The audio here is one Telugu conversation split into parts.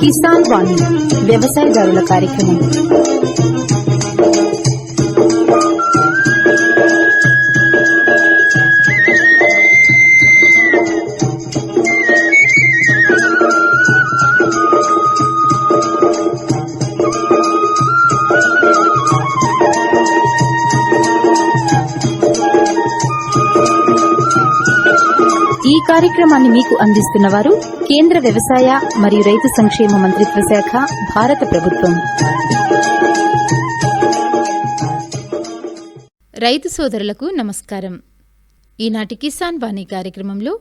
కిసాన్ వాణి వ్యవసాయదారుల కార్యక్రమం కార్యక్రమాన్ని మీకు అందిస్తున్న వారు కేంద్ర వ్యవసాయ మరియు రైతు సంక్షేమ మంత్రిత్వ శాఖ భారత ప్రభుత్వం. రైతు సోదరులకు నమస్కారం. ఈనాటి కిసాన్ వాణి కార్యక్రమంలో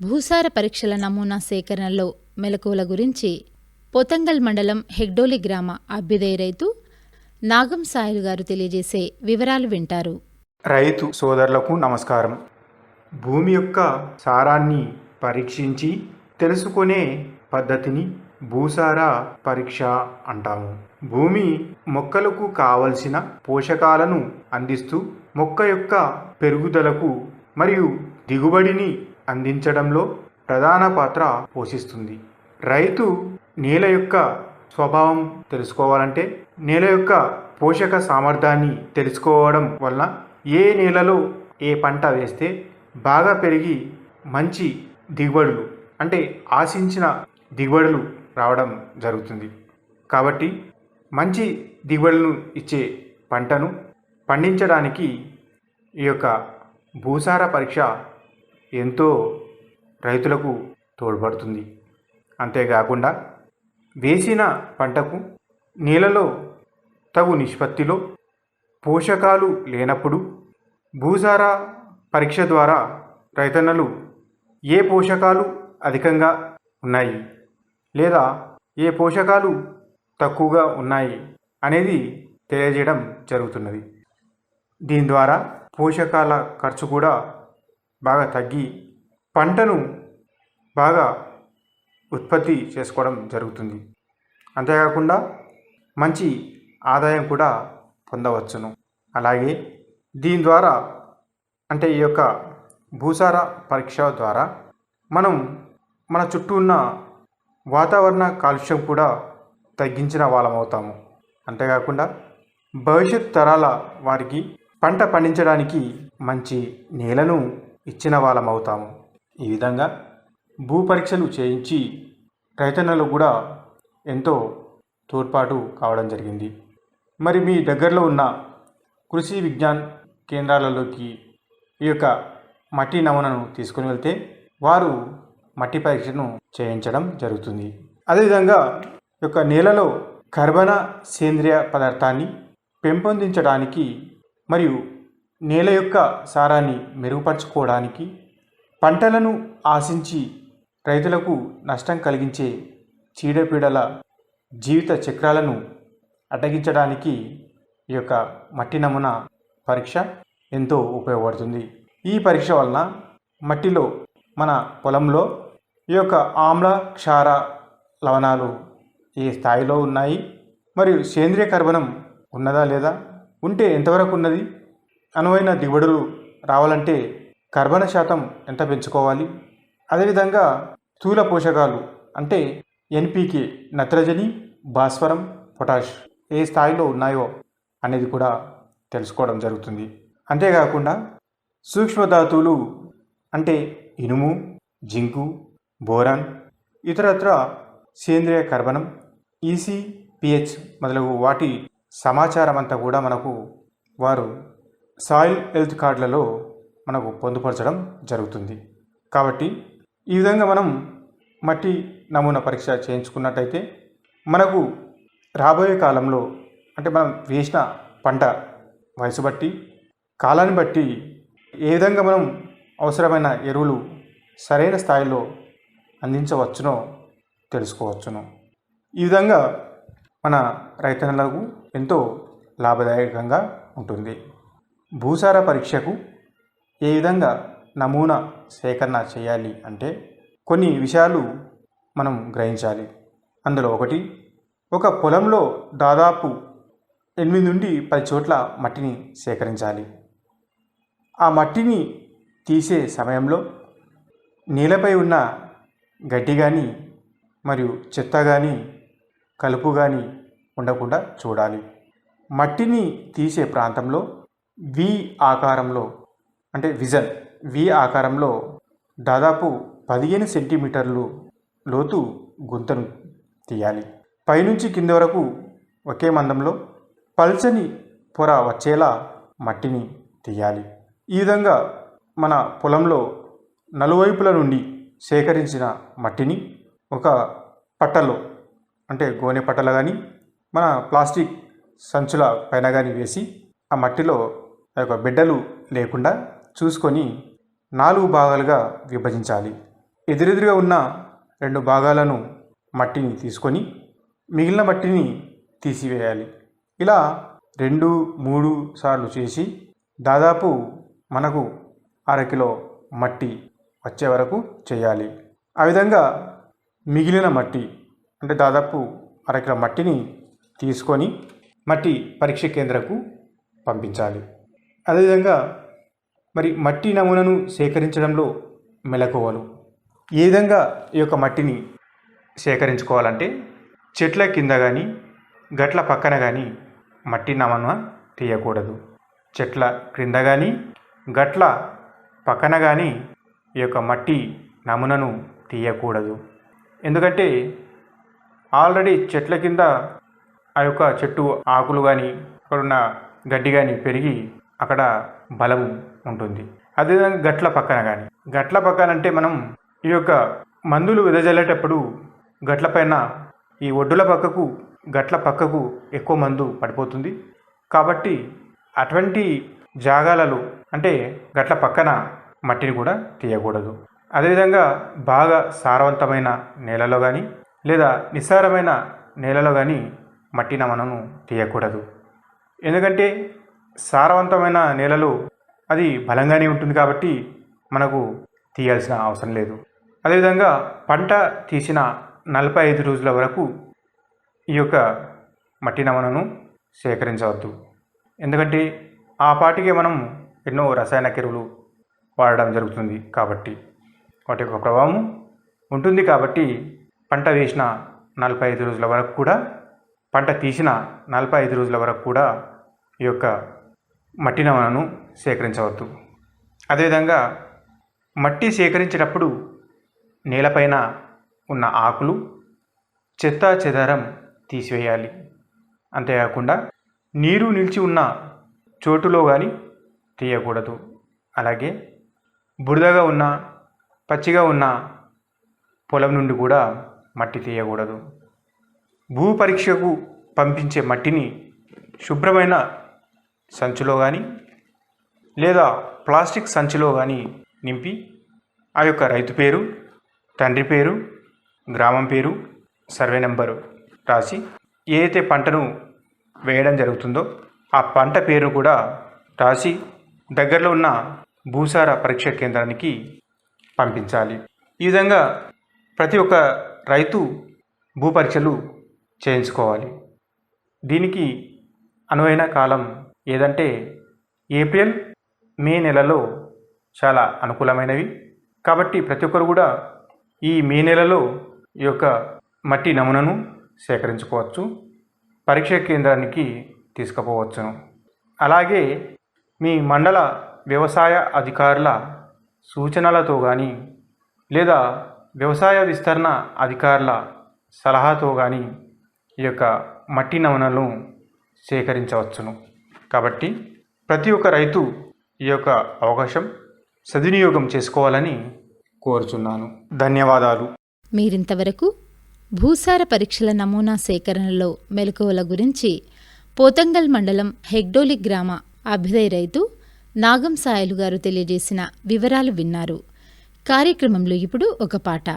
భూసార పరీక్షల నమూనా సేకరణలో మెలకువల గురించి పొతంగల్ మండలం హెగ్డోలి గ్రామ అభ్యుదయ రైతు నాగం సాయిల్ గారు తెలియజేసే వివరాలు వింటారు. రైతు సోదరులకు నమస్కారం. భూమి యొక్క సారాన్ని పరీక్షించి తెలుసుకునే పద్ధతిని భూసార పరీక్ష అంటాము. భూమి మొక్కలకు కావలసిన పోషకాలను అందిస్తూ మొక్క యొక్క పెరుగుదలకు మరియు దిగుబడిని అందించడంలో ప్రధాన పాత్ర పోషిస్తుంది. రైతు నేల యొక్క స్వభావం తెలుసుకోవాలంటే నేల యొక్క పోషక సామర్థ్యాన్ని తెలుసుకోవడం వలన ఏ నేలలో ఏ పంట వేస్తే బాగా పెరిగి మంచి దిగుబడులు అంటే ఆశించిన దిగుబడులు రావడం జరుగుతుంది. కాబట్టి మంచి దిగుబడులను ఇచ్చే పంటను పండించడానికి ఈ యొక్క భూసార పరీక్ష ఎంతో రైతులకు తోడ్పడుతుంది. అంతేకాకుండా వేసిన పంటకు నేలలో తగు నిష్పత్తిలో పోషకాలు లేనప్పుడు భూసార పరీక్ష ద్వారా రైతన్నలు ఏ పోషకాలు అధికంగా ఉన్నాయి లేదా ఏ పోషకాలు తక్కువగా ఉన్నాయి అనేది తెలియజేయడం జరుగుతున్నది. దీని ద్వారా పోషకాల ఖర్చు కూడా బాగా తగ్గి పంటను బాగా ఉత్పత్తి చేసుకోవడం జరుగుతుంది. అంతేకాకుండా మంచి ఆదాయం కూడా పొందవచ్చును. అలాగే దీని ద్వారా అంటే ఈ యొక్క భూసార పరీక్ష ద్వారా మనం మన చుట్టూ ఉన్న వాతావరణ కాలుష్యం కూడా తగ్గించిన వాళ్ళం అవుతాము. అంతేకాకుండా భవిష్యత్ తరాల వారికి పంట పండించడానికి మంచి నేలను ఇచ్చిన వాళ్ళం అవుతాము. ఈ విధంగా భూ పరీక్షలు చేయించి రైతన్నలు కూడా ఎంతో తోడ్పాటు కావడం జరిగింది. మరి మీ దగ్గరలో ఉన్న కృషి విజ్ఞాన్ కేంద్రాలలోకి ఈ యొక్క మట్టి నమూనను తీసుకుని వెళ్తే వారు మట్టి పరీక్షను చేయించడం జరుగుతుంది. అదేవిధంగా ఈ యొక్క నేలలో కర్బన సేంద్రియ పదార్థాన్ని పెంపొందించడానికి మరియు నేల యొక్క సారాన్ని మెరుగుపరచుకోవడానికి పంటలను ఆశించి రైతులకు నష్టం కలిగించే చీడపీడల జీవిత చక్రాలను అడ్డగించడానికి ఈ యొక్క మట్టి నమూనా పరీక్ష ఎంతో ఉపయోగపడుతుంది. ఈ పరీక్ష వలన మట్టిలో మన పొలంలో ఈ యొక్క ఆమ్ల క్షార లవణాలు ఏ స్థాయిలో ఉన్నాయి? మరియు సేంద్రియ కర్బనం ఉన్నదా లేదా? ఉంటే ఎంతవరకు ఉన్నది? అనువైన దిగుబడులు రావాలంటే కర్బన శాతం ఎంత పెంచుకోవాలి? అదేవిధంగా స్థూల పోషకాలు అంటే ఎన్పికే నత్రజని భాస్వరం పొటాష్ ఏ స్థాయిలో ఉన్నాయో అనేది కూడా తెలుసుకోవడం జరుగుతుంది. అంతేకాకుండా సూక్ష్మధాతువులు అంటే ఇనుము జింకు బోరాన్ ఇతరత్ర సేంద్రియ కర్బనం ఈసీ పిహెచ్ మొదలగు వాటి సమాచారం అంతా కూడా మనకు వారు సాయిల్ హెల్త్ కార్డులలో మనకు పొందుపరచడం జరుగుతుంది. కాబట్టి ఈ విధంగా మనం మట్టి నమూనా పరీక్ష చేయించుకున్నట్టయితే మనకు రాబోయే కాలంలో అంటే మనం వేసిన పంట వయసు బట్టి కాలాన్ని బట్టి ఏ విధంగా మనం అవసరమైన ఎరువులు సరైన స్థాయిలో అందించవచ్చునో తెలుసుకోవచ్చును. ఈ విధంగా మన రైతన్నలకు ఎంతో లాభదాయకంగా ఉంటుంది. భూసార పరీక్షకు ఏ విధంగా నమూనా సేకరణ చేయాలి అంటే కొన్ని విషయాలు మనం గ్రహించాలి. అందులో ఒకటి ఒక పొలంలో దాదాపు ఎనిమిది నుండి పది చోట్ల మట్టిని సేకరించాలి. ఆ మట్టిని తీసే సమయంలో నేలపై ఉన్న గడ్డి కానీ మరియు చెత్త కానీ కలుపు కానీ ఉండకుండా చూడాలి. మట్టిని తీసే ప్రాంతంలో వి ఆకారంలో అంటే విజన్ వి ఆకారంలో దాదాపు పదిహేను సెంటీమీటర్లు లోతు గుంతను తీయాలి. పైనుంచి కింద వరకు ఒకే మందంలో పల్చని పొర వచ్చేలా మట్టిని తీయాలి. ఈ విధంగా మన పొలంలో నలువైపుల నుండి సేకరించిన మట్టిని ఒక పట్టలో అంటే గోనె పట్టలో కానీ మన ప్లాస్టిక్ సంచుల పైన కానీ వేసి ఆ మట్టిలో ఆ యొక్క బిడ్డలు లేకుండా చూసుకొని నాలుగు భాగాలుగా విభజించాలి. ఎదురెదురుగా ఉన్న రెండు భాగాలను మట్టిని తీసుకొని మిగిలిన మట్టిని తీసివేయాలి. ఇలా రెండు మూడు సార్లు చేసి దాదాపు మనకు అరకిలో మట్టి వచ్చే వరకు చేయాలి. ఆ విధంగా మిగిలిన మట్టి అంటే దాదాపు అరకిలో మట్టిని తీసుకొని మట్టి పరీక్ష కేంద్రకు పంపించాలి. అదేవిధంగా మరి మట్టి నమూనాను సేకరించడంలో మెలకువలు. ఏ విధంగా ఈ యొక్క మట్టిని సేకరించుకోవాలంటే చెట్ల కింద కానీ గట్ల పక్కన కానీ మట్టి నమూనా తీయకూడదు. చెట్ల క్రింద కానీ గట్ల పక్కన కానీ ఈ యొక్క మట్టి నమూనను తీయకూడదు. ఎందుకంటే ఆల్రెడీ చెట్ల కింద ఆ యొక్క చెట్టు ఆకులు కానీ అక్కడున్న గడ్డి కానీ పెరిగి అక్కడ బలం ఉంటుంది. అదేవిధంగా గట్ల పక్కన కానీ గట్ల పక్కన అంటే మనం ఈ యొక్క మందులు వెదజల్లేటప్పుడు గట్ల పైన ఈ ఒడ్డుల పక్కకు గట్ల పక్కకు ఎక్కువ మందు పడిపోతుంది. కాబట్టి అటువంటి జాగాలలో అంటే గట్ల పక్కన మట్టిని కూడా తీయకూడదు. అదేవిధంగా బాగా సారవంతమైన నేలలో కానీ లేదా నిస్సారమైన నేలలో కానీ మట్టి నమనను తీయకూడదు. ఎందుకంటే సారవంతమైన నేలలో అది బలంగానే ఉంటుంది కాబట్టి మనకు తీయాల్సిన అవసరం లేదు. అదేవిధంగా పంట తీసిన నలభై ఐదు రోజుల వరకు ఈ యొక్క మట్టి నమనను సేకరించవద్దు. ఎందుకంటే ఆ పాటికే మనం ఎన్నో రసాయన ఎరువులు వాడడం జరుగుతుంది కాబట్టి వాటి యొక్క ప్రభావం ఉంటుంది కాబట్టి పంట వేసిన నలభై ఐదు రోజుల వరకు కూడా పంట తీసిన నలభై ఐదు రోజుల వరకు కూడా ఈ యొక్క మట్టి నమూనాను సేకరించవద్దు. అదేవిధంగా మట్టి సేకరించేటప్పుడు నేలపైన ఉన్న ఆకులు చెత్త చెదారం తీసివేయాలి. అంతేకాకుండా నీరు నిలిచి ఉన్న చోటులో కానీ తీయకూడదు. అలాగే బురదగా ఉన్న పచ్చిగా ఉన్న పొలం నుండి కూడా మట్టి తీయకూడదు. భూ పరీక్షకు పంపించే మట్టిని శుభ్రమైన సంచిలో కానీ లేదా ప్లాస్టిక్ సంచిలో కానీ నింపి ఆ యొక్క రైతు పేరు తండ్రి పేరు గ్రామం పేరు సర్వే నెంబరు రాసి ఏదైతే పంటను వేయడం జరుగుతుందో ఆ పంట పేరు కూడా రాసి దగ్గరలో ఉన్న భూసార పరీక్ష కేంద్రానికి పంపించాలి. ఈ విధంగా ప్రతి ఒక్క రైతు భూ పరీక్షలు చేయించుకోవాలి. దీనికి అనువైన కాలం ఏదంటే ఏప్రిల్ మే నెలలో చాలా అనుకూలమైనవి. కాబట్టి ప్రతి ఒక్కరు కూడా ఈ మే నెలలో ఈ యొక్క మట్టి నమూనాను సేకరించుకోవచ్చు పరీక్ష కేంద్రానికి తీసుకుపోవచ్చును. అలాగే మీ మండల వ్యవసాయ అధికారుల సూచనలతో కానీ లేదా వ్యవసాయ విస్తరణ అధికారుల సలహాతో కానీ ఈ యొక్క మట్టి నమూనాలను సేకరించవచ్చును. కాబట్టి ప్రతి ఒక్క రైతు ఈ యొక్క అవకాశం సద్వినియోగం చేసుకోవాలని కోరుచున్నాను. ధన్యవాదాలు. మీరింతవరకు భూసార పరీక్షల నమూనా సేకరణలో మెలకువల గురించి పోతంగల్ మండలం హెగ్డోలి గ్రామ అభ్యుదయ రైతు నాగం సాయలు గారు తెలియజేసిన వివరాలు విన్నారు. కార్యక్రమంలో ఇప్పుడు ఒక పాట.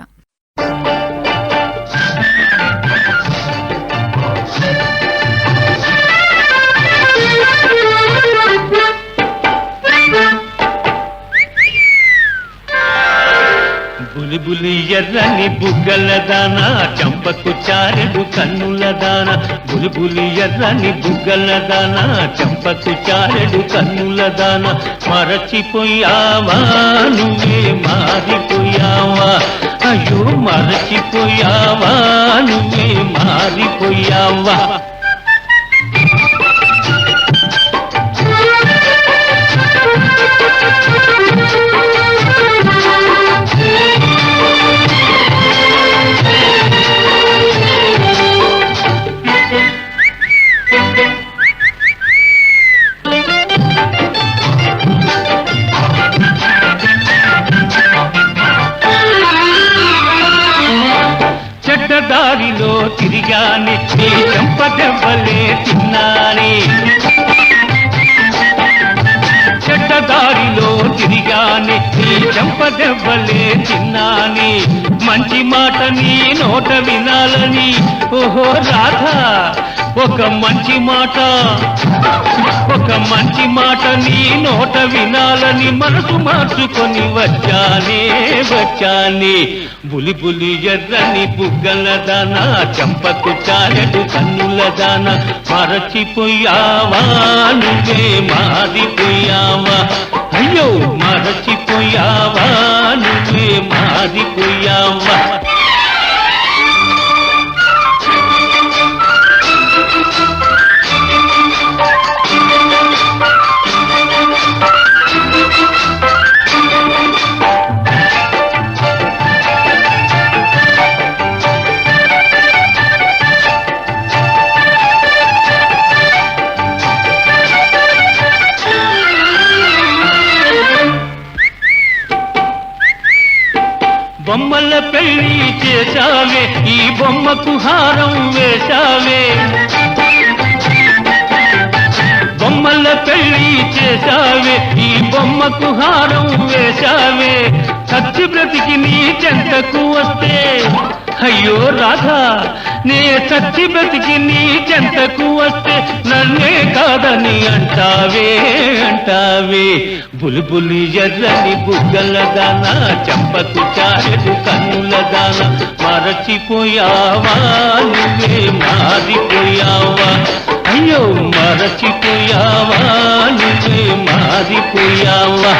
బులుబులు ఎర్రని బుగ్గల దాన చంపకు చారుడు కన్నుల దాన. బులుబులి ఎర్రని బుగ్గల దాన చంపకు చారుడు కన్నుల దాన. మరచిపోయావా నువ్వే మారిపోయావా? అయ్యో మరచిపోయావా నువ్వే మారిపోయావా? తిరిగాని నీ చెంపదెవ్వలే తిన్నాని. చెడ్డదారిలో తిరిగాని నీ చెంపదెవ్వలే తిన్నాని. మంచి మాట నీ నోట వినాలని. ఓహో రాధా ఒక మంచి మాట ఒక మంచి మాట నీ నోట వినాలని మనసు మార్చుకొని వచ్చానే వచ్చానే. బులి బులి ఎర్రని బుగ్గల దాన చంపకు చాలెడు కన్నుల దాన. మరచిపోయావా నువ్వే మారిపోయావా అయ్యో మరచిపోయావా నువ్వే మారిపోయావా బొమ్మల పెళ్ళి చేశావే ఈ బొమ్మకు హారం వేశావే బొమ్మల పెళ్ళి చేశావే ఈ బొమ్మకు హారం వేశావే సత్య బ్రతికి నీ చెంతకు వస్తే అయ్యో రాధా నే చచ్చి బ్రతికి నీ చెంతకు వస్తే నన్నే కాదని అంటావే అంటావే. బులుబులి ఎర్రని బుగ్గల దాన చంపకు చారెడు కన్నుల దాన. మరచిపోయావా నువ్వే మారిపోయావా? అయ్యో మరచిపోయావా నువ్వే మారిపోయావా?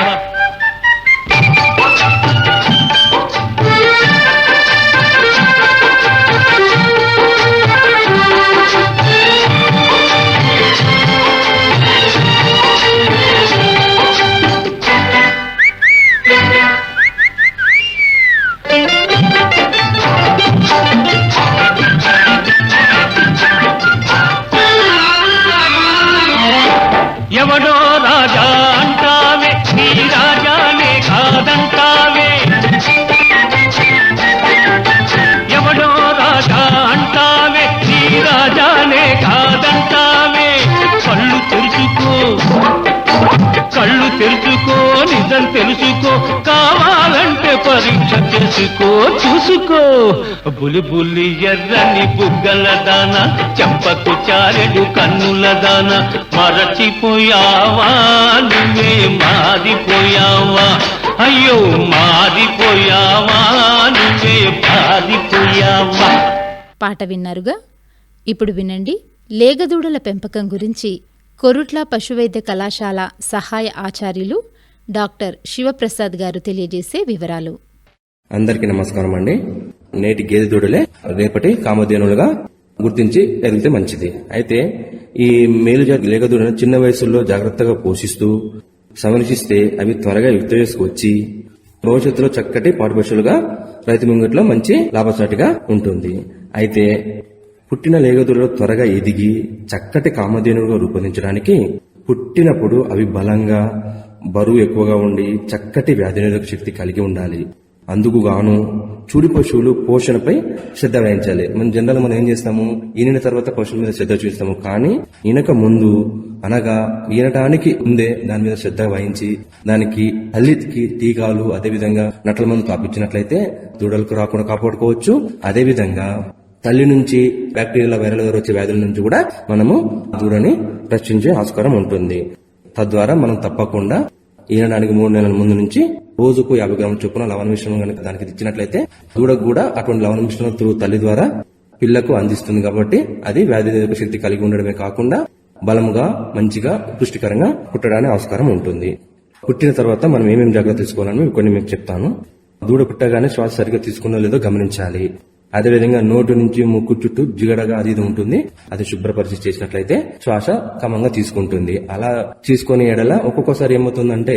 బులి బులి ఎర్రని బుగ్గల దాన చంపకు చారెడు కన్నుల దాన. మరచిపోయావా? నువ్వే మారిపోయావా? అయ్యో మారిపోయావా? నువ్వే మారిపోయావా పాట విన్నారుగా? ఇప్పుడు వినండి. లేగదూడల పెంపకం గురించి కొరుట్ల పశువైద్య కళాశాల సహాయ ఆచార్యులు డాక్టర్ శివప్రసాద్ గారు తెలియజేసే వివరాలు. అందరికీ నమస్కారం అండి నేటి గేదె దూడలే రేపటి కామధేనులుగా గుర్తించి ఎదిగితే మంచిది. అయితే ఈ మేలు జాతి లేగదూడను చిన్న వయసులో జాగ్రత్తగా పోషిస్తూ సంరక్షిస్తే అవి త్వరగా యుక్త చేసుకొచ్చి భవిష్యత్తులో చక్కటి పాటుపశువులుగా రైతు ముంగట్లో మంచి లాభసాటిగా ఉంటుంది. అయితే పుట్టిన లేగదూడలు త్వరగా ఎదిగి చక్కటి కామధేనులుగా రూపొందించడానికి పుట్టినప్పుడు అవి బలంగా బరువు ఎక్కువగా ఉండి చక్కటి వ్యాధి నిరోధక శక్తి కలిగి ఉండాలి. అందుకు గాను చూడి పశువులు పోషణపై శ్రద్ధ వహించాలి. మనం జనరల్ మనం ఏం చేస్తాము? ఈనిన తర్వాత పశువుల మీద శ్రద్ధ చూస్తాము కానీ ఈనక ముందు అనగా ఈనటానికి ముందే దాని మీద శ్రద్ధ వహించి దానికి అల్లికి టీకాలు అదేవిధంగా నట్ల మందు కాపించినట్లయితే దూడలకు రాకుండా కాపాడుకోవచ్చు. అదేవిధంగా తల్లి నుంచి బ్యాక్టీరియా వైరల్ ద్వారా వచ్చే వ్యాధుల నుంచి కూడా మనము దూడని రక్షించే ఆస్కారం ఉంటుంది. తద్వారా మనం తప్పకుండా ఈనడానికి మూడు నెలల ముందు నుంచి రోజుకు యాభై గ్రాముల చొప్పున లవణ మిశ్రమం కనుక దానికి ఇచ్చినట్లయితే దూడకు కూడా అటువంటి లవణ మిశ్రమం త్రూ తల్లి ద్వారా పిల్లకు అందిస్తుంది కాబట్టి అది వ్యాధి నిరోధక శక్తి కలిగి ఉండడమే కాకుండా బలముగా మంచిగా పుష్టికరంగా పుట్టడానికి ఆస్కారం ఉంటుంది. పుట్టిన తర్వాత మనం ఏమేమి జాగ్రత్త తీసుకోవాలని కొన్ని మీకు చెప్తాను. దూడ పుట్టగానే శ్వాస సరిగ్గా తీసుకున్నా లేదో గమనించాలి. అదేవిధంగా నోటు నుంచి ముక్కు చుట్టూ జిగడగా అది ఇది ఉంటుంది. అది శుభ్రపరిచి చేసినట్లయితే శ్వాస క్రమంగా తీసుకుంటుంది. అలా తీసుకునే ఎడల ఒక్కొక్కసారి ఏమవుతుందంటే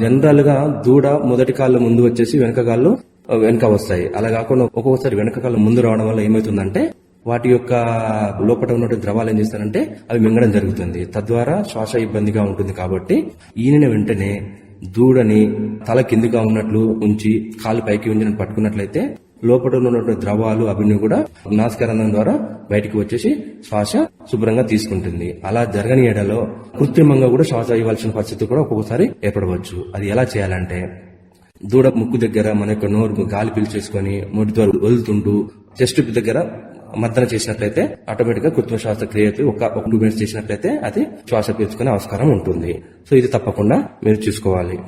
జనరల్గా దూడ మొదటి కాళ్ళు ముందు వచ్చేసి వెనక కాళ్ళు వెనక వస్తాయి. అలా కాకుండా ఒక్కొక్కసారి వెనక కాళ్ళు ముందు రావడం వల్ల ఏమవుతుందంటే వాటి యొక్క లోపల ఉన్నటువంటి ద్రవాలు ఏం చేస్తారంటే అవి మింగడం జరుగుతుంది. తద్వారా శ్వాస ఇబ్బందిగా ఉంటుంది కాబట్టి ఈయన వెంటనే దూడని తల కిందిగా ఉన్నట్లు ఉంచి కాలు పైకి ఉంచి పట్టుకున్నట్లయితే లోపల ఉన్నటువంటి ద్రవాలు అవన్నీ కూడా నాస్కరణం ద్వారా బయటికి వచ్చేసి శ్వాస శుభ్రంగా తీసుకుంటుంది. అలా జరగని ఎడలో కృత్రిమంగా కూడా శ్వాస ఇవ్వాల్సిన పరిస్థితి కూడా ఒక్కొక్కసారి ఏర్పడవచ్చు. అది ఎలా చేయాలంటే దూడ ముక్కు దగ్గర మన యొక్క నోరు గాలి పీల్చేసుకొని నోటి ద్వారా వదులుతుంటూ చెస్ట్ దగ్గర మద్దన చేసినట్లయితే ఆటోమేటిక్గా కృత్రిమ శ్వాస క్రియ ఒక ఒక టూ మినిట్స్ చేసినట్లయితే అది శ్వాస పీల్చుకునే ఆస్కారం ఉంటుంది. సో ఇది తప్పకుండా మీరు చూసుకోవాలి.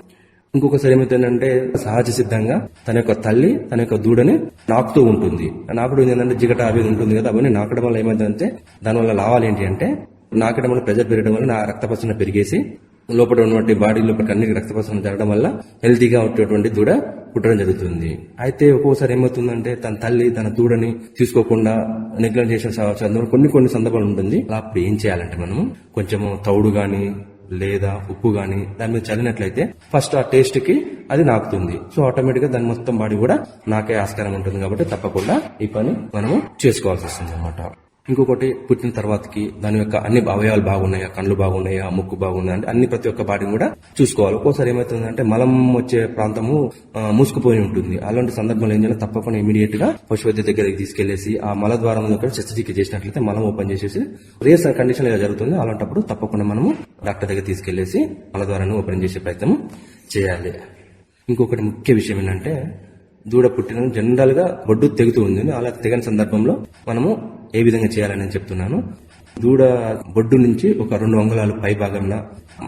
ఇంకొకసారి ఏమవుతుందంటే సహజ సిద్ధంగా తన యొక్క తల్లి తన యొక్క దూడని నాకుతూ ఉంటుంది. నాకుడు ఏంటంటే జిగట అవి ఉంటుంది కదా అవన్నీ నాకడం వల్ల ఏమైందంటే దానివల్ల లాభాలు ఏంటి అంటే నాకడం వల్ల ప్రెజర్ పెరగడం వల్ల నా రక్తపసన పెరిగేసి లోపల ఉన్నటువంటి బాడీ లోపల అన్ని రక్త జరగడం వల్ల హెల్తీగా ఉండేటువంటి దూడ పుట్టడం జరుగుతుంది. అయితే ఒక్కోసారి ఏమవుతుందంటే తన తల్లి తన దూడని తీసుకోకుండా నెగ్లెక్ట్ చేసిన సందర్భం కొన్ని కొన్ని సందర్భాలు ఉంటుంది. అలా అప్పుడు ఏం చేయాలంటే మనము కొంచెము తౌడు గాని లేదా ఉప్పు గాని దాని మీద చల్లినట్లయితే ఫస్ట్ ఆ టేస్ట్కి అది నాకుతుంది. సో ఆటోమేటిక్గా దాని మొత్తం బాడీ కూడా నాకే ఆస్కారం ఉంటుంది కాబట్టి తప్పకుండా ఈ పని మనము చేసుకోవాల్సి వస్తుంది అనమాట ఇంకొకటి పుట్టిన తర్వాతకి దాని యొక్క అన్ని అవయవాలు బాగున్నాయా కళ్ళు బాగున్నాయా ముక్కు బాగున్నాయా అంటే అన్ని ప్రతి ఒక్క బాడీని కూడా చూసుకోవాలి. ఒక్కోసారి ఏమవుతుందంటే మలం వచ్చే ప్రాంతము మూసుకుపోయి ఉంటుంది. అలాంటి సందర్భంలో ఏం చేయాలి? తప్పకుండా ఇమీడియట్గా పశువైద్య దగ్గరికి తీసుకెళ్ళేసి ఆ మల ద్వారంలో దగ్గర శస్త్రచికిత్స చేసినట్లయితే మలం ఓపెన్ చేసేసి రేస్ కండిషన్ ఇలా జరుగుతుంది అలాంటప్పుడు తప్పకుండా మనము డాక్టర్ దగ్గర తీసుకెళ్ళేసి మల ద్వారాన్ని ఓపెన్ చేసే ప్రయత్నం చేయాలి. ఇంకొకటి ముఖ్య విషయం ఏంటంటే దూడ పుట్టిన జనరల్గా బొడ్డు తెగుతూ ఉంది అలా తెగని సందర్భంలో మనము ఏ విధంగా చేయాలని చెప్తున్నాను. దూడ బొడ్డు నుంచి ఒక రెండు అంగుళాలు పై భాగంలో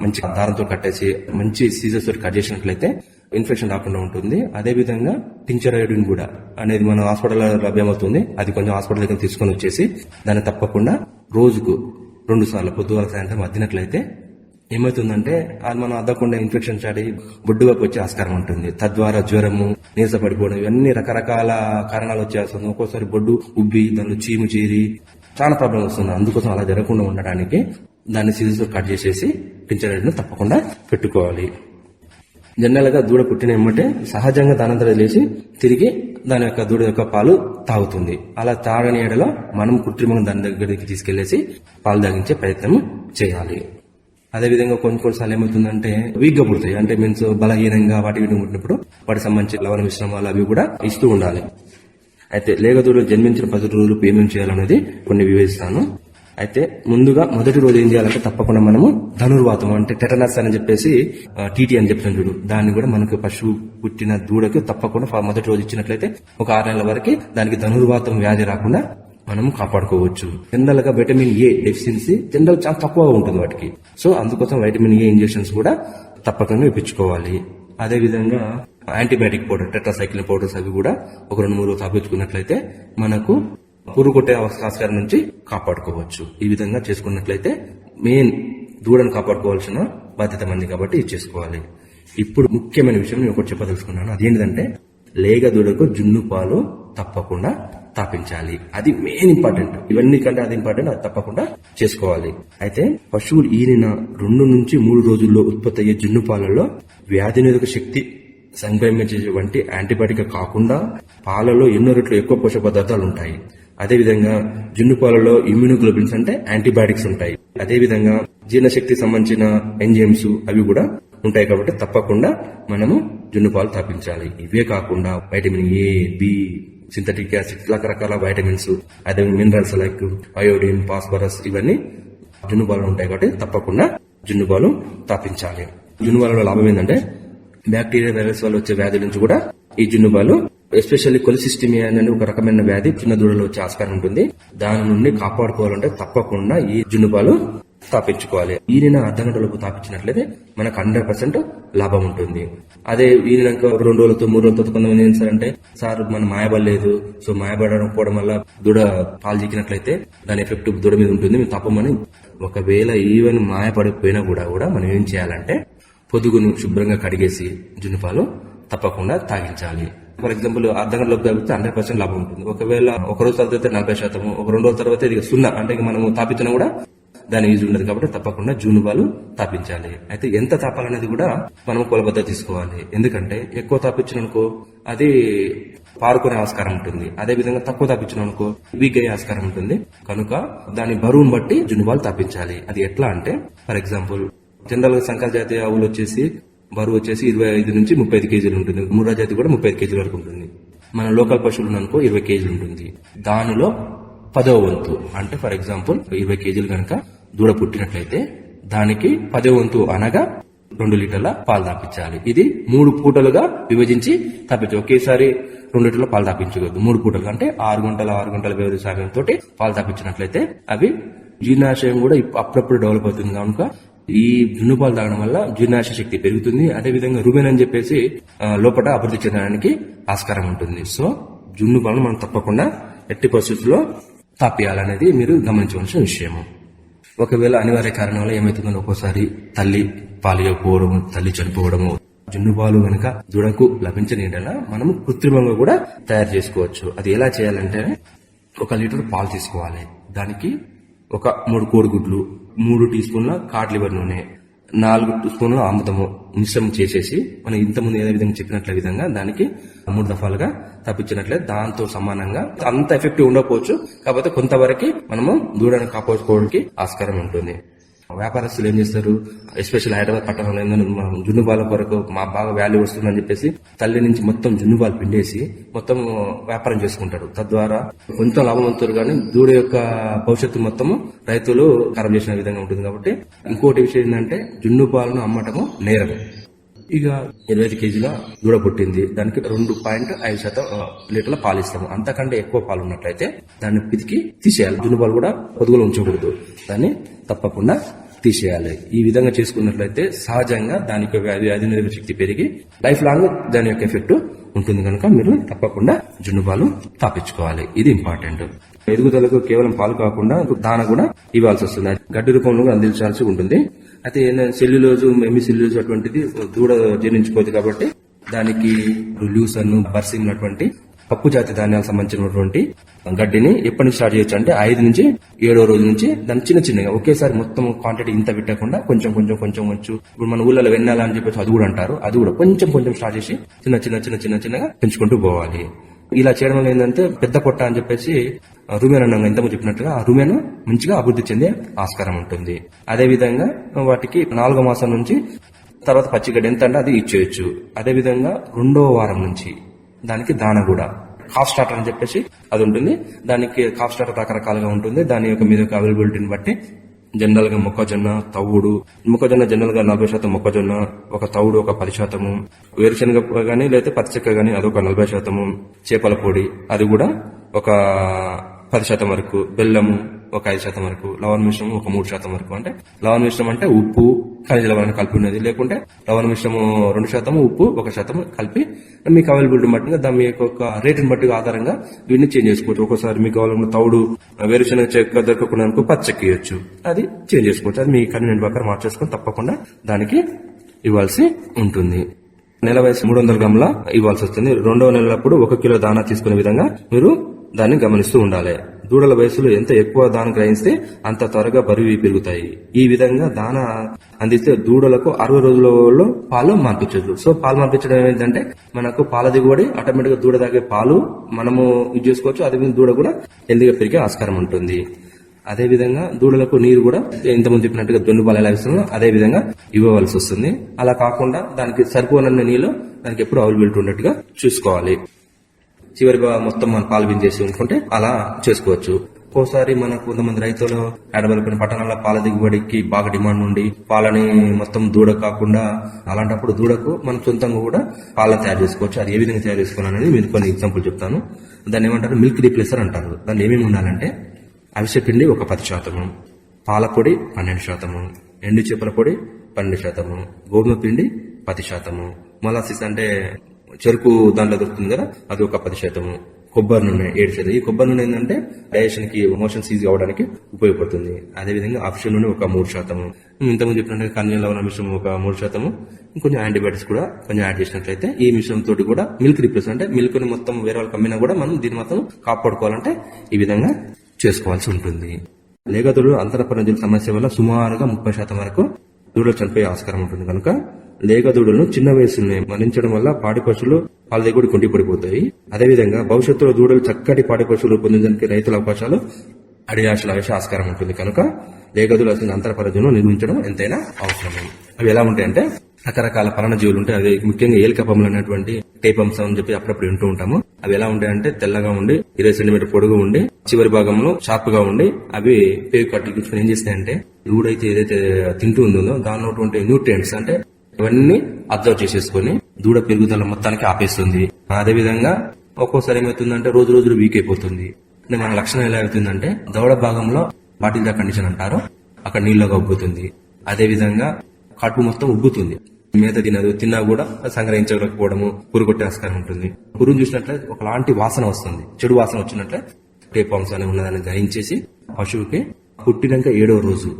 మంచి దారంతో కట్టేసి మంచి సీజర్స్ తోటి కట్ చేసినట్లయితే ఇన్ఫెక్షన్ రాకుండా ఉంటుంది. అదే విధంగా టించర్ అయోడిన్ కూడా అనేది మన హాస్పిటల్లో లభ్యమవుతుంది. అది కొంచెం హాస్పిటల్ దగ్గర తీసుకొని వచ్చేసి దాన్ని తప్పకుండా రోజుకు రెండు సార్లు పొద్దుగాల సాయంత్రం అద్దినట్లయితే ఏమవుతుందంటే అది మనం అద్దకుండా ఇన్ఫెక్షన్ చాడి బొడ్డుగా వచ్చే ఆస్కారం ఉంటుంది. తద్వారా జ్వరము నీరస పడిపోవడం ఇవన్నీ రకరకాల కారణాలు వచ్చేస్తుంది ఒక్కోసారి బొడ్డు ఉబ్బి దానిలో చీము చీరి చాలా ప్రాబ్లం వస్తుంది. అందుకోసం అలా జరగకుండా ఉండడానికి దాన్ని సీజన్స్ కట్ చేసేసి పెంచడం తప్పకుండా పెట్టుకోవాలి. జనరల్గా దూడ పుట్టిన ఎమ్మటే సహజంగా దానంతరం లేచి తిరిగి దాని యొక్క దూడ యొక్క పాలు తాగుతుంది. అలా తాగని ఎడలో మనం కృత్రిమంగా దాని దగ్గరికి తీసుకెళ్ళేసి పాలు తాగించే ప్రయత్నం చేయాలి. అదే విధంగా కొన్ని కొన్నిసార్లు ఏమవుతుందంటే వీక్గా పుడతాయి. అంటే మీన్స్ బలహీనంగా వాటి వీటి పుట్టినప్పుడు వాటికి సంబంధించి లవణ మిశ్రమాలు అవి కూడా ఇస్తూ ఉండాలి. అయితే లేగదూడలు జన్మించిన పది రోజులు ఏమేమి చేయాలనేది కొన్ని వివరిస్తాను అయితే ముందుగా మొదటి రోజు ఏం చేయాలంటే తప్పకుండా మనము ధనుర్వాతం అంటే టెటనస్ అని చెప్పేసి టీటీ అని చెప్తాను చూడు. దాన్ని కూడా మనకు పశువు పుట్టిన దూడకు తప్పకుండా మొదటి రోజు ఇచ్చినట్లయితే ఒక ఆరు నెలల వరకు దానికి ధనుర్వాతం వ్యాధి రాకుండా మనం కాపాడుకోవచ్చు. జనరల్గా విటమిన్ ఏ డెఫిషియన్సీ జనరల్ చాలా తక్కువగా ఉంటుంది వాటికి. సో అందుకోసం వైటమిన్ ఏ ఇంజెక్షన్స్ కూడా తప్పకుండా ఇప్పించుకోవాలి అదే విధంగా యాంటీబయాటిక్ పౌడర్ టెట్రాసైక్లిన్ పౌడర్స్ అవి కూడా ఒక రెండు మూడు తాపించుకున్నట్లయితే మనకు పురుగు కొట్టే ఆస్కారం నుంచి కాపాడుకోవచ్చు. ఈ విధంగా చేసుకున్నట్లయితే మెయిన్ దూడను కాపాడుకోవాల్సిన బాధ్యత మంది కాబట్టి ఇది చేసుకోవాలి. ఇప్పుడు ముఖ్యమైన విషయం నేను ఒకటి చెప్పదలుచుకున్నాను. అదేంటంటే లేగ దూడకు జున్ను పాలు తప్పకుండా తాపించాలి. అది మెయిన్ ఇంపార్టెంట్ ఇవన్నీ కంటే అది ఇంపార్టెంట్ అది తప్పకుండా చేసుకోవాలి. అయితే పశువులు ఈనిన రెండు నుంచి మూడు రోజుల్లో ఉత్పత్తి అయ్యే జున్ను పాలలో వ్యాధి నిరోధక శక్తి సంక్రమించేటువంటి యాంటీబయాటిక్ కాకుండా పాలలో ఎన్నో రెట్లు ఎక్కువ పోషక పదార్థాలు ఉంటాయి. అదేవిధంగా జున్ను పాలలో ఇమ్యూనోగ్లోబిన్స్ అంటే యాంటీబయాటిక్స్ ఉంటాయి. అదేవిధంగా జీర్ణశక్తి సంబంధించిన ఎంజైమ్స్ అవి కూడా ఉంటాయి కాబట్టి తప్పకుండా మనము జున్ను పాలు తాపించాలి. ఇవే కాకుండా vitamin A B synthetic acid రకరకాల వైటమిన్స్ అదే మినరల్స్ లైక్ అయోడిన్ ఫాస్ఫరస్ ఇవన్నీ జున్నుబాలు ఉంటాయి కాబట్టి తప్పకుండా జున్నుబాలు తాపించాలి. జున్ను పాలలో లాభం ఏంటంటే బ్యాక్టీరియా వైరస్ వల్ల వచ్చే వ్యాధుల నుంచి కూడా ఈ జున్నుబాలు ఎస్పెషల్లీ కొలిసిస్టిమియా అనే ఒక రకమైన వ్యాధి చిన్న దూడలో వచ్చే ఆస్కారం ఉంటుంది. దాని నుండి కాపాడుకోవాలంటే తప్పకుండా ఈ జున్ను స్థాపించుకోవాలి. తాపించుకోవాలి అర్ధగంటలోపు స్థాపించినట్లయితే తాపించినట్లయితే మనకు హండ్రెడ్ పర్సెంట్ లాభం ఉంటుంది. అదే ఈయన రెండు రోజులతో మూడు రోజులతో కొంతమంది ఏం చేస్తారంటే సార్ మనం మాయబడలేదు. సో మాయబడడం పోవడం వల్ల దూడ పాలు చిక్కినట్లయితే దాని ఎఫెక్ట్ దూడ మీద ఉంటుంది. మేము తప్పమని ఒకవేళ ఈవెన్ మాయపడిపోయినా కూడా కూడా మనం ఏం చేయాలంటే పొదుగును శుభ్రంగా కడిగేసి జున్ను పాలు తప్పకుండా తాగించాలి. ఫర్ ఎగ్జాంపుల్ అర్ధ గంటలోపు తాగితే హండ్రెడ్ పర్సెంట్ లాభం ఉంటుంది. ఒకవేళ ఒక రోజు తర్వాత నలభై శాతం ఒక రెండు రోజుల తర్వాత ఇది సున్నా అంటే మనం మనము తాపించినా కూడా దాని యూజ్ ఉండదు కాబట్టి తప్పకుండా జూన్ పాలు తాపించాలి. అయితే ఎంత తాపాలనేది కూడా మనం కొలబద్ద తీసుకోవాలి. ఎందుకంటే ఎక్కువ తాపించిననుకో అది పారుకునే ఆస్కారం ఉంటుంది. అదే విధంగా తక్కువ తాపించిన అనుకో వీక్ అయ్యే ఆస్కారం ఉంటుంది. కనుక దాని బరువును బట్టి జునుబాలు తాపించాలి. అది ఎట్లా అంటే ఫర్ ఎగ్జాంపుల్ జనరల్గా సంకర జాతి ఆవులు వచ్చేసి బరువు వచ్చేసి ఇరవై ఐదు నుంచి ముప్పై ఐదు కేజీలు ఉంటుంది. ముర్రా జాతి కూడా ముప్పై ఐదు కేజీల వరకు ఉంటుంది. మన లోకల్ పశువులు అనుకో ఇరవై కేజీలు ఉంటుంది. దానిలో పదవ వంతు అంటే ఫర్ ఎగ్జాంపుల్ ఇరవై కేజీలు కనుక దూడ పుట్టినట్లయితే దానికి పదే వంతు అనగా రెండు లీటర్ల పాలు తాపించాలి. ఇది మూడు పూటలుగా విభజించి తాపించాలి ఒకేసారి రెండు లీటర్ల పాలు తాపించకూడదు. మూడు పూటలు అంటే ఆరు గంటల ఆరు గంటల వ్యవధి సాగంతో పాలు తాపించినట్లయితే అవి జీర్ణాశయం కూడా అప్పుడప్పుడు డెవలప్ అవుతుంది. కనుక ఈ జున్ను పాలు తాగడం వల్ల జీర్ణాశయ శక్తి పెరుగుతుంది. అదే విధంగా రుమెన్ అని చెప్పేసి లోపల అభివృద్ధి చెందడానికి ఆస్కారం ఉంటుంది. సో జున్ను పాలను మనం తప్పకుండా ఎట్టి పరిస్థితుల్లో తాపేయాలనేది మీరు గమనించవలసిన విషయము. ఒకవేళ అనివార్య కారణం వల్ల ఏమవుతుందో ఒక్కోసారి తల్లి పాలు ఇవ్వకపోవడము తల్లి చనిపోవడము జున్ను పాలు గనక దుడకు లభించని మనము కృత్రిమంగా కూడా తయారు చేసుకోవచ్చు. అది ఎలా చేయాలంటే ఒక లీటర్ పాలు తీసుకోవాలి. దానికి ఒక మూడు కోడిగుడ్లు మూడు టీ స్పూన్ల కాడ్ లివర్ నూనె నాలుగు స్పూన్లు స్పూన్ల ఆముదము మిశ్రమం చేసేసి మనం ఇంతకుముందు ఏ విధంగా చెప్పినట్ల విధంగా దానికి మూడు దఫాలుగా తప్పించినట్లే దాంతో సమానంగా అంత ఎఫెక్టివ్ ఉండకపోవచ్చు. కాకపోతే కొంతవరకు మనము దూడను కాపాడుకోవడానికి ఆస్కారం ఉంటుంది. వ్యాపారస్తులు ఏం చేస్తారు? ఎస్పెషల్ హైదరాబాద్ పట్టణంలో ఏంటంటే మనం జున్ను కొరకు మా బాగా వాల్యూ వస్తుందని చెప్పేసి తల్లి నుంచి మొత్తం జున్నుబాలు పిండేసి మొత్తం వ్యాపారం చేసుకుంటారు. తద్వారా కొంచెం లాభవంతులు కానీ దూడ యొక్క భవిష్యత్తు మొత్తము రైతులు ఖరాబ్ చేసిన విధంగా ఉంటుంది కాబట్టి ఇంకోటి విషయం ఏంటంటే జున్ను పాలను అమ్మటము నేరము. ఇక ఇరవై ఐదు కేజీల దూడ పుట్టింది. దానికి రెండు పాయింట్ ఐదు శాతం లీటర్ల పాలు ఇస్తాము. అంతకంటే ఎక్కువ పాలు ఉన్నట్లయితే దాన్ని పితికి తీసేయాలి. జున్ను పాలు కూడా పొదుగులో ఉంచకూడదు. దాన్ని తప్పకుండా తీసేయాలి. ఈ విధంగా చేసుకున్నట్లయితే సహజంగా దానికి వ్యాధి వ్యాధి నిరోధక శక్తి పెరిగి లైఫ్ లాంగ్ దాని యొక్క ఎఫెక్ట్ ఉంటుంది కనుక మీరు తప్పకుండా జున్ను పాలు తాపించుకోవాలి. ఇది ఇంపార్టెంట్. ఎదుగుదలకు కేవలం పాలు కాకుండా దాన కూడా ఇవ్వాల్సి వస్తుంది. గడ్డి రూపంలో అందించాల్సి ఉంటుంది. అయితే సెల్యులోజు మెమి సెల్యులోజు అటువంటిది దూడ జీర్ణించుకోదు కాబట్టి దానికి లూసన్ బర్సింగ్ అటువంటి పప్పు జాతి ధాన్యాలకు సంబంధించినటువంటి గడ్డిని ఎప్పటి నుంచి స్టార్ట్ చేయొచ్చు అంటే ఐదు నుంచి ఏడో రోజు నుంచి దాన్ని చిన్న చిన్నగా ఒకేసారి మొత్తం క్వాంటిటీ ఇంత పెట్టకుండా కొంచెం కొంచెం కొంచెం కొంచెం ఇప్పుడు మన ఊళ్ళలో వెన్నాలని చెప్పేసి అది కూడా అంటారు అది కూడా కొంచెం కొంచెం స్టార్ట్ చేసి చిన్న చిన్న చిన్న చిన్న చిన్నగా పెంచుకుంటూ పోవాలి. ఇలా చేయడం వల్ల ఏంటంటే పెద్ద పొట్ట అని చెప్పేసి రుమెన్ అన్నాం ఇంతకు చెప్పినట్టుగా ఆ రుమెన్ మంచిగా అభివృద్ధి చెందే ఆస్కారం ఉంటుంది. అదే విధంగా వాటికి నాలుగో మాసం నుంచి తర్వాత పచ్చిగడ్డ ఎంత అంటే అది ఇచ్చేయచ్చు అదే విధంగా రెండో వారం నుంచి దానికి దాన కూడా. కాఫ్ స్టార్టర్ అని చెప్పేసి అది ఉంటుంది. దానికి కాఫ్ స్టార్టర్ రకరకాలుగా ఉంటుంది. దాని యొక్క మీద అవైలబిలిటీని బట్టి జనరల్గా మొక్కజొన్న తవుడు. మొక్కజొన్న జనరల్గా నలభై శాతం మొక్కజొన్న ఒక తవుడు ఒక పది శాతము. వేరుశనగ గానీ లేకపోతే పత్తి చెక్క గానీ అదొక నలభై శాతము. చేపల పొడి అది కూడా ఒక పది శాతం వరకు. బెల్లము ఒక ఐదు శాతం వరకు. లవణ మిశ్రమం ఒక మూడు శాతం వరకు. అంటే లవణ మిశ్రమం అంటే ఉప్పు ఖనిజ లవణం కలిపి ఉన్నది. లేకుంటే లవణ మిశ్రమం రెండు శాతం ఉప్పు ఒక శాతం కలిపి మీకు అవైలబిలిటీ బట్టి దాని యొక్క రేటుని బట్టి ఆధారంగా వీటిని చేంజ్ చేసుకోవచ్చు. ఒకసారి మీకు కావాలన్న తౌడు వేరుశనగ చెక్క దొరకకుండా అనుకో పచ్చి అది చేంజ్ చేసుకోవచ్చు. అది మీ కన్వీనియంట్ ప్రకారం మార్చేసుకొని తప్పకుండా దానికి ఇవ్వాల్సి ఉంటుంది. నెల వయసు మూడు వందల గ్రాముల ఇవ్వాల్సి వస్తుంది. రెండవ నెలలప్పుడు ఒక కిలో దానా తీసుకునే విధంగా మీరు దాన్ని గమనిస్తూ ఉండాలి. దూడల వయసులో ఎంత ఎక్కువ దాన గ్రహిస్తే అంత త్వరగా బరువు పెరుగుతాయి. ఈ విధంగా దాన అందిస్తే దూడలకు అరవై రోజులలో పాలు మార్పించదు సో పాలు మార్పించడం ఏంటంటే మనకు పాల దిగుబడి ఆటోమేటిక్గా దూడ తాగే పాలు మనము ఇది చేసుకోవచ్చు. అదేవిధంగా దూడ కూడా హెల్దీగా పెరిగే ఆస్కారం ఉంటుంది. అదే విధంగా దూడలకు నీరు కూడా ఇంతకుముందు చెప్పినట్టుగా దొన్ను పాలు ఎలా ఇస్తుందో అదే విధంగా ఇవ్వవలసి వస్తుంది. అలా కాకుండా దానికి సరిపోనన్న నీళ్ళు దానికి ఎప్పుడు అవైలబిలిటీ ఉన్నట్టుగా చూసుకోవాలి. చివరి మొత్తం మనం పాలు చేసి ఉంచుకుంటే అలా చేసుకోవచ్చు. ఒక్కోసారి మనకు కొంతమంది రైతులు ఎడబలిపోయిన పట్టణాల పాల దిగుబడికి బాగా డిమాండ్ ఉండి పాలని మొత్తం దూడ కాకుండా అలాంటప్పుడు దూడకు మనం సొంతంగా కూడా పాలను తయారు చేసుకోవచ్చు. అది ఏ విధంగా తయారు చేసుకోవాలనేది మీరు కొన్ని ఎగ్జాంపుల్ చెప్తాను. దాన్ని ఏమంటారు? మిల్క్ రీప్లేసర్ అంటారు. దాన్ని ఏమేమి ఉండాలంటే అవిసె పిండి ఒక పది శాతము పాలపొడి పన్నెండు శాతము ఎండు చేపల పొడి పన్నెండు శాతము గోధుమ పిండి పది శాతము మొలాసిస్ అంటే చెరుకు దాంట్లో దొరుకుతుంది కదా అది ఒక పది శాతము కొబ్బరి నూనె ఏడు శాతం. ఈ కొబ్బరి నూనె ఏంటంటే డైజెషన్కి మోషన్స్ ఈజీ అవడానికి ఉపయోగపడుతుంది. అదేవిధంగా ఆప్షన్ నూనె ఒక మూడు శాతము ఇంతకుముందు చెప్పినట్టు కన్య లవణ మిశ్రమం ఒక మూడు శాతము ఇంకొంచెం యాంటీబయాటిక్స్ కూడా కొంచెం యాడ్ చేసినట్లయితే ఈ మిశ్రమం తోటి కూడా మిల్క్ రిప్లేస్ అంటే మిల్క్ని మొత్తం వేరే వాళ్ళకి అమ్మినా కూడా మనం దీన్ని మొత్తం కాపాడుకోవాలంటే ఈ విధంగా చేసుకోవాల్సి ఉంటుంది. లేగదుడు అంతరపరంజుల సమస్య వల్ల సుమారుగా ముప్పై శాతం వరకు దూడలు చనిపోయే ఆస్కారం ఉంటుంది కనుక లేగదూడులను చిన్న వయసులోనే మరణించడం వల్ల పాడి పశువులు వాళ్ళ దగ్గర కుంటి పడిపోతాయి. అదేవిధంగా భవిష్యత్తులో దూడలు చక్కటి పాడి పశువులు రూపొందించడానికి రైతుల అవకాశాలు అడియాశలు వేసే ఆస్కారం ఉంటుంది. కనుక లేగదులు అసలు అంతర్పరజను నిర్మించడం ఎంతైనా అవసరమే. అవి ఎలా ఉంటాయంటే రకరకాల పరణజీవులు ఉంటాయి. అవి ముఖ్యంగా ఏలికపములు అనేటువంటి టేపంస్ అని చెప్పి అప్పుడప్పుడు వింటూ ఉంటాము. అవి ఎలా ఉంటాయంటే తెల్లగా ఉండి ఇరవై సెంటీమీటర్ పొడుగు ఉండి చివరి భాగంలో షార్ప్గా ఉండి అవి పేగు కట్టుకుని ఏం చేస్తాయంటే దూడైతే ఏదైతే తింటూ ఉందో దానిలో ఉన్నటువంటి న్యూట్రియంట్స్ అంటే ఇవన్నీ అబ్జర్వ్ చేసేసుకుని దూడ పెరుగుదల మొత్తానికి ఆపేస్తుంది. అదేవిధంగా ఒక్కోసారి ఏమవుతుందంటే రోజు రోజులు వీక్ అయిపోతుంది. అంటే మన లక్షణం ఎలా అవుతుందంటే దవడ భాగంలో బాటిల్ దా కండిషన్ అంటారు. అక్కడ నీళ్ళగా ఉబ్బుతుంది అదేవిధంగా కడుపు మొత్తం ఉబ్బుతుంది. మేత తినదు తిన్నా కూడా సంగ్రహించకపోవడము పురుగొట్టే ఆస్కారం ఉంటుంది. పురుగు చూసినట్లయితే ఒకలాంటి వాసన వస్తుంది. చెడు వాసన వచ్చినట్లే టేపాంస్ అని ఉన్నదని గ్రహించేసి పశువుకి పుట్టినాక ఏడో రోజు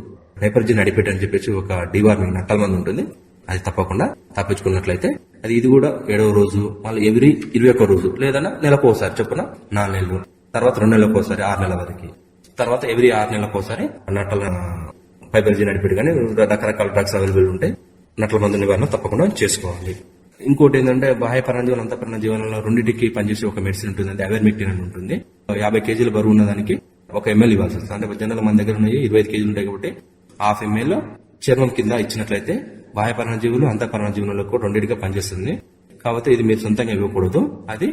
హైపర్జిన్ అని చెప్పేసి ఒక డివార్మింగ్ నక్కల మంది ఉంటుంది. అది తప్పకుండా తప్పించుకున్నట్లయితే అది ఇది కూడా ఏడవ రోజు మళ్ళీ ఎవ్రీ ఇరవై ఒక్క రోజు లేదన్నా నెలకు ఒకసారి చొప్పున నాలుగు నెలలు తర్వాత రెండు నెలలకు ఒకసారి ఆరు నెలల వరకు తర్వాత ఎవ్రీ ఆరు నెలలకు ఒకసారి నట్టల ఫైబర్జిన్ అడిపెట్ కానీ రకరకాల డ్రగ్స్ అవైలబుల్ ఉంటాయి నట్ల మందు నివారణ తప్పకుండా చేసుకోవాలి. ఇంకోటి ఏంటంటే బాహ్య పరాజీవులు అంతఃపరణ జీవనంలో రెండింటికి పనిచేసే ఒక మెడిసిన్ ఉంటుంది అంటే అవర్మిక్టిన్ అని ఉంటుంది. యాభై కేజీల బరువు ఉన్నదానికి ఒక ఎంఎల్ ఇవ్వాల్సి వస్తుంది. అంటే జనరల్ మన దగ్గర ఉన్నాయి ఇరవై ఐదు కేజీలు ఉంటాయి కాబట్టి హాఫ్ ఎంఎల్ చర్మం కింద ఇచ్చినట్లయితే బాహ్య పరాజీవులు అంతఃపరణ జీవులలో కూడా రెండింటిగా పనిచేస్తుంది. కాబట్టి ఇది మీరు సొంతంగా ఇవ్వకూడదు. అది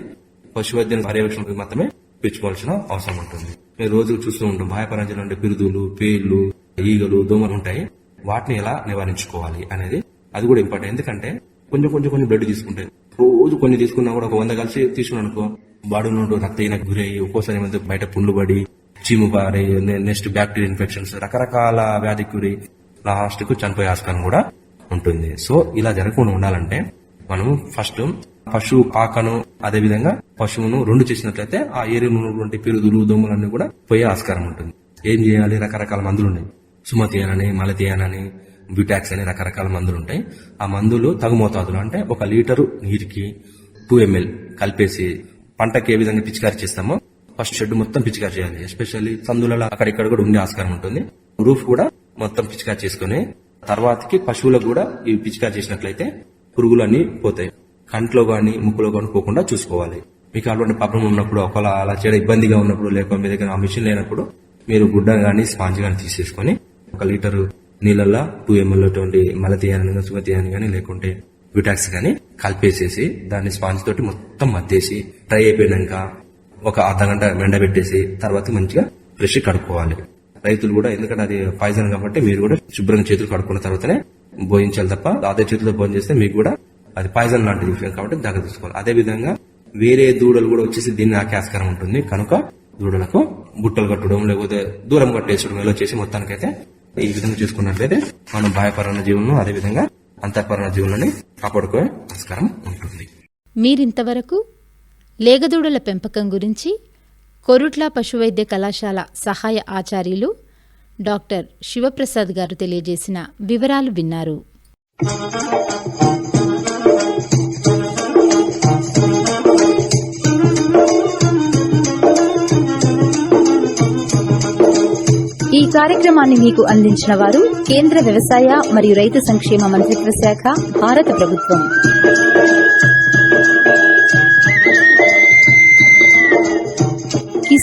పశువైద్యం పర్యవేక్షణకు మాత్రమే పెంచుకోవాల్సిన అవసరం ఉంటుంది. మీరు రోజు చూస్తూ ఉంటాం బాహ్య పరాజీవులు అంటే పిరుదులు పేర్లు ఈగలు దోమలు ఉంటాయి. వాటిని ఎలా నివారించుకోవాలి అనేది అది కూడా ఇంపార్టెంట్. ఎందుకంటే కొంచెం కొంచెం కొన్ని బ్లడ్ తీసుకుంటే రోజు కొన్ని తీసుకున్నా కూడా ఒక వంద కలిసి తీసుకున్నాను అనుకో బాడీ నుండి రక్తహీనకు గురయ్యి ఒక్కోసారి ఏమైతే బయట పుండ్లు పడి చీము పారి నెక్స్ట్ బ్యాక్టీరియా ఇన్ఫెక్షన్స్ రకరకాల వ్యాధికి గురి లాస్ట్కు చనిపోయే ఆస్కారం కూడా ఉంటుంది. సో ఇలా జరగకుండా ఉండాలంటే మనము ఫస్ట్ పశువు పాకను అదే విధంగా పశువును రెండు చేసినట్లయితే ఆ ఏరియాలో ఉన్నటువంటి పిరుదులు దోమలన్నీ కూడా పోయే ఆస్కారం ఉంటుంది. ఏం చేయాలి? రకరకాల మందులు ఉన్నాయి. సుమతి అని మలతి అని బ్యూటాక్స్ అని రకరకాల మందులు ఉంటాయి. ఆ మందులు తగు మోతాదులు అంటే ఒక లీటరు నీటికి టూ ఎంఎల్ కలిపేసి పంటకి ఏ విధంగా పిచికారి చేస్తామో ఫస్ట్ షెడ్ మొత్తం పిచికారి చేయాలి. ఎస్పెషల్లీ సందులలో అక్కడిక్కడ కూడా ఉండే ఆస్కారం ఉంటుంది. రూఫ్ కూడా మొత్తం పిచికారి చేసుకుని తర్వాతకి పశువులకు కూడా ఈ పిచికారి చేసినట్లయితే పురుగులన్నీ పోతాయి. కంట్లో గాని ముక్కులో కానీ పోకుండా చూసుకోవాలి. మీకు అటువంటి ప్రాబ్లం ఉన్నప్పుడు ఒకవేళ అలా చేయడం ఇబ్బందిగా ఉన్నప్పుడు లేకపోతే మీ దగ్గర ఆ మిషన్ లేనప్పుడు మీరు గుడ్డ కానీ స్పాంజ్ కానీ తీసేసుకొని ఒక లీటర్ నీళ్ళల్లో టూ ఎంఎల్ అటువంటి మలతీయాని సుమతీయాని కానీ లేకుంటే విటాక్స్ కానీ కలిపేసేసి దాన్ని స్పాంజ్ తోటి మొత్తం మద్దేసి డ్రై అయిపోయినాక ఒక అర్ధ గంట ఎండబెట్టేసి తర్వాత మంచిగా ఫ్రెష్ కడుక్కోవాలి. రైతులు కూడా ఎందుకంటే అది పాయిజన్ కాబట్టి మీరు కూడా శుభ్రంగా చేతులు కడుక్కున్న తర్వాతనే భోజించాలి తప్ప అదే చేతిలో భోజనం చేస్తే మీకు కూడా అది పాయిజన్ లాంటి విషయం కాబట్టి జాగ్రత్త తీసుకోవాలి. అదే విధంగా వేరే దూడలు కూడా వచ్చేసి దీన్ని ఆకే ఆస్కారం ఉంటుంది. కనుక దూడలకు బుట్టలు కట్టడం లేకపోతే దూరం కట్టేసడం ఇలా చేసి మొత్తానికైతే ఈ విధంగా చూసుకున్నట్లయితే మనం బాహ్యపరణ జీవులను అదే విధంగా అంతఃపరణ జీవులని కాపాడుకునే ఆస్కారం ఉంటుంది. మీరింతవరకు లేగదూడల పెంపకం గురించి కొరుట్ల పశువైద్య కళాశాల సహాయ ఆచార్యులు డాక్టర్ శివప్రసాద్ గారు తెలియజేసిన వివరాలు విన్నారు. ఈ కార్యక్రమాన్ని మీకు అందించిన వారు కేంద్ర వ్యవసాయ మరియు రైతు సంక్షేమ మంత్రిత్వ శాఖ భారత ప్రభుత్వం.